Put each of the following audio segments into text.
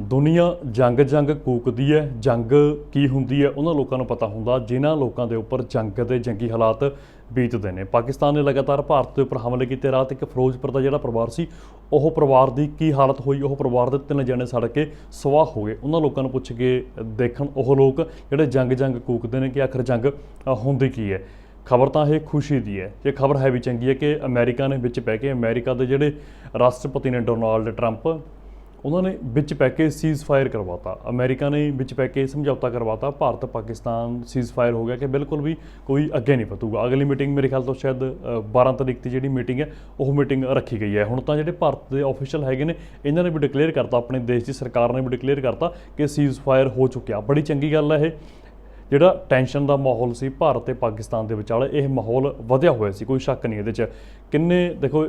ਦੁਨੀਆ ਜੰਗ ਜੰਗ ਕੂਕਦੀ ਹੈ, ਜੰਗ ਕੀ ਹੁੰਦੀ ਹੈ ਉਹਨਾਂ ਲੋਕਾਂ ਨੂੰ ਪਤਾ ਹੁੰਦਾ, ਜਿਨ੍ਹਾਂ ਲੋਕਾਂ ਦੇ ਉੱਪਰ ਜੰਗ ਦੇ ਜੰਗੀ ਹਾਲਾਤ ਬੀਤਦੇ ਨੇ। ਪਾਕਿਸਤਾਨ ਨੇ ਲਗਾਤਾਰ ਭਾਰਤ ਦੇ ਉੱਪਰ ਹਮਲੇ ਕੀਤੇ। ਰਾਤ ਇੱਕ ਫਿਰੋਜ਼ਪੁਰ ਦਾ ਜਿਹੜਾ ਪਰਿਵਾਰ ਸੀ, ਉਹ ਪਰਿਵਾਰ ਦੀ ਕੀ ਹਾਲਤ ਹੋਈ? ਉਹ ਪਰਿਵਾਰ ਦੇ ਤਿੰਨ ਜਣੇ ਸੜ ਕੇ ਸਵਾਹ ਹੋ ਗਏ। ਉਹਨਾਂ ਲੋਕਾਂ ਨੂੰ ਪੁੱਛ ਕੇ ਦੇਖਣ ਉਹ ਲੋਕ ਜਿਹੜੇ ਜੰਗ ਜੰਗ ਕੂਕਦੇ ਨੇ ਕਿ ਆਖਰ ਜੰਗ ਹੁੰਦੀ ਕੀ ਹੈ? ਖਬਰ ਤਾਂ ਇਹ ਖੁਸ਼ੀ ਦੀ ਹੈ। ਇਹ ਖਬਰ ਹੈ ਵੀ ਚੰਗੀ ਹੈ ਕਿ ਅਮਰੀਕਾ ਨੇ ਵਿੱਚ ਪੈ ਕੇ ਅਮਰੀਕਾ ਦੇ ਜਿਹੜੇ ਰਾਸ਼ਟਰਪਤੀ ਨੇ ਡੋਨਾਲਡ ਟਰੰਪ ਉਹਨਾਂ ਨੇ ਵਿੱਚ ਪੈ ਕੇ ਸੀਜ਼ ਫਾਇਰ ਕਰਵਾਤਾ। ਅਮਰੀਕਾ ਨੇ ਵਿੱਚ ਪੈ ਕੇ ਸਮਝੌਤਾ ਕਰਵਾਤਾ। ਭਾਰਤ ਪਾਕਿਸਤਾਨ ਸੀਜ਼ ਫਾਇਰ ਹੋ ਗਿਆ ਕਿ ਬਿਲਕੁਲ ਵੀ ਕੋਈ ਅੱਗੇ ਨਹੀਂ ਵਧੂਗਾ। ਅਗਲੀ ਮੀਟਿੰਗ ਮੇਰੇ ਖਿਆਲ ਤੋਂ ਸ਼ਾਇਦ ਅ, 12 ਤਰੀਕ ਦੀ ਜਿਹੜੀ ਮੀਟਿੰਗ ਹੈ ਉਹ ਮੀਟਿੰਗ ਰੱਖੀ ਗਈ ਹੈ। ਹੁਣ ਤਾਂ ਜਿਹੜੇ ਭਾਰਤ ਦੇ ਆਫੀਸ਼ੀਅਲ ਹੈਗੇ ਨੇ ਇਹਨਾਂ ਨੇ ਵੀ ਡਿਕਲੇਅਰ ਕਰਤਾ ਆਪਣੇ ਦੇਸ਼ ਦੀ ਸਰਕਾਰ ਨੇ ਵੀ ਡਿਕਲੇਅਰ ਕਰਤਾ ਕਿ ਸੀਜ਼ ਫਾਇਰ ਹੋ ਚੁੱਕਿਆ। ਬੜੀ ਚੰਗੀ ਗੱਲ ਹੈ ਇਹ। ਜਿਹੜਾ ਟੈਨਸ਼ਨ ਦਾ ਮਾਹੌਲ ਸੀ ਭਾਰਤ ਤੇ ਪਾਕਿਸਤਾਨ ਦੇ ਵਿਚਾਲੇ ਇਹ ਮਾਹੌਲ ਵਧਿਆ ਹੋਇਆ ਸੀ। ਕੋਈ ਸ਼ੱਕ ਨਹੀਂ ਇਹਦੇ 'ਚ। ਕਿੰਨੇ ਦੇਖੋ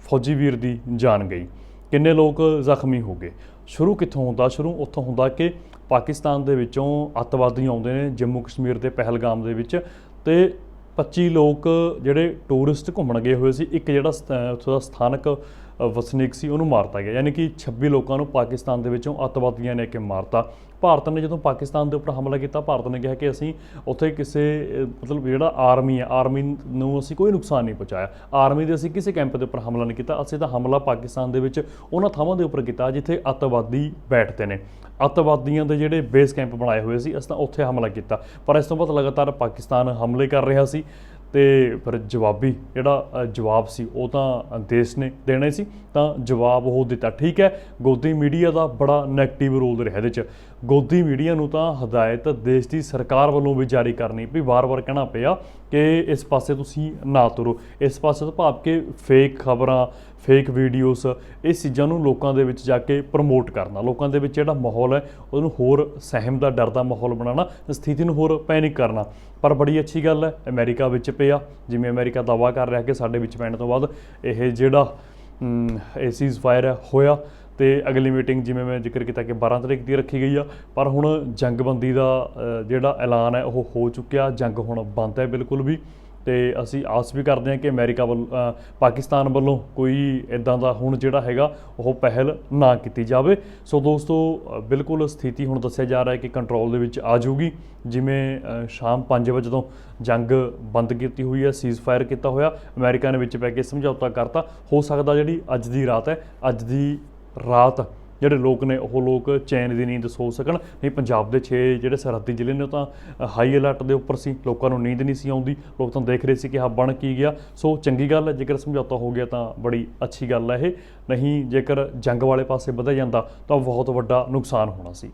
ਫੌਜੀ ਵੀਰ ਦੀ ਜਾਨ ਗਈ। ਕਿੰਨੇ ਲੋਕ ਜ਼ਖਮੀ ਹੋ ਗਏ? ਸ਼ੁਰੂ ਕਿੱਥੋਂ ਹੁੰਦਾ? ਸ਼ੁਰੂ ਉੱਥੋਂ ਹੁੰਦਾ ਕਿ ਪਾਕਿਸਤਾਨ ਦੇ ਵਿੱਚੋਂ ਅੱਤਵਾਦੀ ਆਉਂਦੇ ਨੇ ਜੰਮੂ ਕਸ਼ਮੀਰ ਦੇ ਪਹਿਲਗਾਮ ਦੇ ਵਿੱਚ ਤੇ 25 ਲੋਕ ਜਿਹੜੇ ਟੂਰਿਸਟ ਘੁੰਮਣ ਗਏ ਹੋਏ ਸੀ। ਇੱਕ ਜਿਹੜਾ ਸਥ- ਉੱਥੋਂ ਦਾ ਸਥਾਨਕ ਵਸਨੀਕ ਸੀ, ਉਹਨੂੰ ਮਾਰਤਾ ਗਿਆ। ਯਾਨੀ ਕਿ 26 ਲੋਕਾਂ ਨੂੰ ਪਾਕਿਸਤਾਨ ਦੇ ਵਿੱਚੋਂ ਅੱਤਵਾਦੀਆਂ ਨੇ ਕਿ ਮਾਰਤਾ। ਭਾਰਤ ਨੇ ਜਦੋਂ ਪਾਕਿਸਤਾਨ ਦੇ ਉੱਪਰ ਹਮਲਾ ਕੀਤਾ, ਭਾਰਤ ਨੇ ਕਿਹਾ ਕਿ ਅਸੀਂ ਉੱਥੇ ਕਿਸੇ ਮਤਲਬ ਜਿਹੜਾ ਆਰਮੀ ਹੈ, ਆਰਮੀ ਨੂੰ ਅਸੀਂ ਕੋਈ ਨੁਕਸਾਨ ਨਹੀਂ ਪਹੁੰਚਾਇਆ। ਆਰਮੀ ਦੇ ਅਸੀਂ ਕਿਸੇ ਕੈਂਪ ਦੇ ਉੱਪਰ ਹਮਲਾ ਨਹੀਂ ਕੀਤਾ। ਅਸੀਂ ਤਾਂ ਹਮਲਾ ਪਾਕਿਸਤਾਨ ਦੇ ਵਿੱਚ ਉਹਨਾਂ ਥਾਵਾਂ ਦੇ ਉੱਪਰ ਕੀਤਾ ਜਿੱਥੇ ਅੱਤਵਾਦੀ ਬੈਠਦੇ ਨੇ। ਅੱਤਵਾਦੀਆਂ ਦੇ ਜਿਹੜੇ ਬੇਸ ਕੈਂਪ ਬਣਾਏ ਹੋਏ ਸੀ, ਅਸੀਂ ਤਾਂ ਉੱਥੇ ਹਮਲਾ ਕੀਤਾ। ਪਰ ਇਸ ਤੋਂ ਬਾਅਦ ਲਗਾਤਾਰ ਪਾਕਿਸਤਾਨ ਹਮਲੇ ਕਰ ਰਿਹਾ ਸੀ। ਤੇ ਫਿਰ ਜਵਾਬੀ ਜਿਹੜਾ ਜਵਾਬ ਸੀ, ਉਹ ਤਾਂ ਦੇਸ਼ ਨੇ ਦੇਣੇ ਸੀ, ਤਾਂ ਜਵਾਬ ਉਹ ਦਿੱਤਾ। ਠੀਕ ਹੈ, ਗੋਦੀ ਮੀਡੀਆ ਦਾ ਬੜਾ ਨੈਗੇਟਿਵ ਰੋਲ ਰਿਹਾ ਇਹਦੇ 'ਚ। ਗੋਦੀ ਮੀਡੀਆ ਨੂੰ ਤਾਂ ਹਦਾਇਤ ਦੇਸ਼ ਦੀ ਸਰਕਾਰ ਵੱਲੋਂ ਵੀ ਜਾਰੀ ਕਰਨੀ ਵੀ ਵਾਰ-ਵਾਰ ਕਹਿਣਾ ਪਿਆ ਕਿ ਇਸ ਪਾਸੇ ਤੁਸੀਂ ਨਾ ਤੁਰੋ, ਇਸ ਪਾਸੇ ਤੋਂ ਭਾਵ ਕਿ ਫੇਕ ਖਬਰਾਂ ਫੇਕ ਵੀਡੀਓਜ਼ ਇਸ ਚੀਜ਼ਾਂ ਨੂੰ ਲੋਕਾਂ ਦੇ ਵਿੱਚ ਜਾ ਕੇ ਪ੍ਰਮੋਟ ਕਰਨਾ। ਲੋਕਾਂ ਦੇ ਵਿੱਚ ਜਿਹੜਾ ਮਾਹੌਲ ਹੈ, ਉਹਨੂੰ ਹੋਰ ਸਹਿਮ ਦਾ, ਡਰ ਦਾ ਮਾਹੌਲ ਬਣਾਉਣਾ ਸਥਿਤੀ ਨੂੰ ਹੋਰ ਪੈਨਿਕ ਕਰਨਾ। ਪਰ ਬੜੀ ਅੱਛੀ ਗੱਲ ਹੈ, ਅਮਰੀਕਾ ਵਿੱਚ ਪਿਆ। ਜਿਵੇਂ ਅਮਰੀਕਾ ਦਾਵਾ ਕਰ ਰਿਹਾ ਕਿ ਸਾਡੇ ਵਿੱਚ ਪੈਣ ਤੋਂ ਬਾਅਦ ਇਹ ਜਿਹੜਾ ਇਹ ਸੀਜ਼ ਫਾਇਰ ਹੋਇਆ ਤੇ ਅਗਲੀ ਮੀਟਿੰਗ ਜਿਵੇਂ ਮੈਂ ਜ਼ਿਕਰ ਕੀਤਾ ਕਿ 12 ਤਰੀਕ ਦੀ ਰੱਖੀ ਗਈ ਆ, ਪਰ ਹੁਣ ਜੰਗਬੰਦੀ ਦਾ ਜਿਹੜਾ ਐਲਾਨ ਹੈ, ਉਹ ਹੋ ਚੁੱਕਿਆ। ਜੰਗ ਹੁਣ ਬੰਦ ਹੈ ਬਿਲਕੁਲ ਵੀ। ਤੇ ਅਸੀਂ ਆਸ ਵੀ ਕਰਦੇ ਹਾਂ ਕਿ ਅਮਰੀਕਾ ਵੱਲੋਂ ਪਾਕਿਸਤਾਨ ਵੱਲੋਂ ਕੋਈ ਇਦਾਂ ਦਾ ਹੁਣ ਜਿਹੜਾ ਹੈਗਾ, ਉਹ ਪਹਿਲ ਨਾ ਕੀਤੀ ਜਾਵੇ। ਸੋ ਦੋਸਤੋ ਬਿਲਕੁਲ ਸਥਿਤੀ ਹੁਣ ਦੱਸਿਆ ਜਾ ਰਿਹਾ ਹੈ ਕਿ ਕੰਟਰੋਲ ਦੇ ਵਿੱਚ ਆ ਜਾਊਗੀ। ਜਿਵੇਂ ਸ਼ਾਮ 5 ਵਜੇ ਤੋਂ ਜੰਗ ਬੰਦ ਕੀਤੀ ਹੋਈ ਹੈ ਸੀਜ਼ ਫਾਇਰ ਕੀਤਾ ਹੋਇਆ। ਅਮਰੀਕਾ ਨੇ ਵਿੱਚ ਪੈ ਕੇ ਸਮਝੌਤਾ ਕਰਤਾ। ਹੋ ਸਕਦਾ ਜਿਹੜੀ ਅੱਜ ਦੀ ਰਾਤ ਹੈ, ਅੱਜ ਦੀ ਰਾਤ ਜਿਹੜੇ ਲੋਕ ਨੇ, ਉਹ ਲੋਕ ਚੈਨ ਦੀ ਨੀਂਦ ਸੋ ਸਕਣ। ਨਹੀਂ, ਪੰਜਾਬ ਦੇ 6 ਜਿਹੜੇ ਸਰਹੱਦੀ ਜ਼ਿਲ੍ਹੇ ਨੇ, ਉਹ ਤਾਂ ਹਾਈ ਅਲਰਟ ਦੇ ਉੱਪਰ ਸੀ। ਲੋਕਾਂ ਨੂੰ ਨੀਂਦ ਨਹੀਂ ਸੀ ਆਉਂਦੀ। ਲੋਕ ਤਾਂ ਦੇਖ ਰਹੇ ਸੀ ਕਿ ਹਾਂ ਬਣ ਕੀ ਗਿਆ। ਸੋ ਚੰਗੀ ਗੱਲ ਹੈ, ਜੇਕਰ ਸਮਝੌਤਾ ਹੋ ਗਿਆ ਤਾਂ ਬੜੀ ਅੱਛੀ ਗੱਲ ਹੈ ਇਹ। ਨਹੀਂ, ਜੇਕਰ ਜੰਗ ਵਾਲੇ ਪਾਸੇ ਵਧਿਆ ਜਾਂਦਾ, ਤਾਂ ਬਹੁਤ ਵੱਡਾ ਨੁਕਸਾਨ ਹੋਣਾ ਸੀ।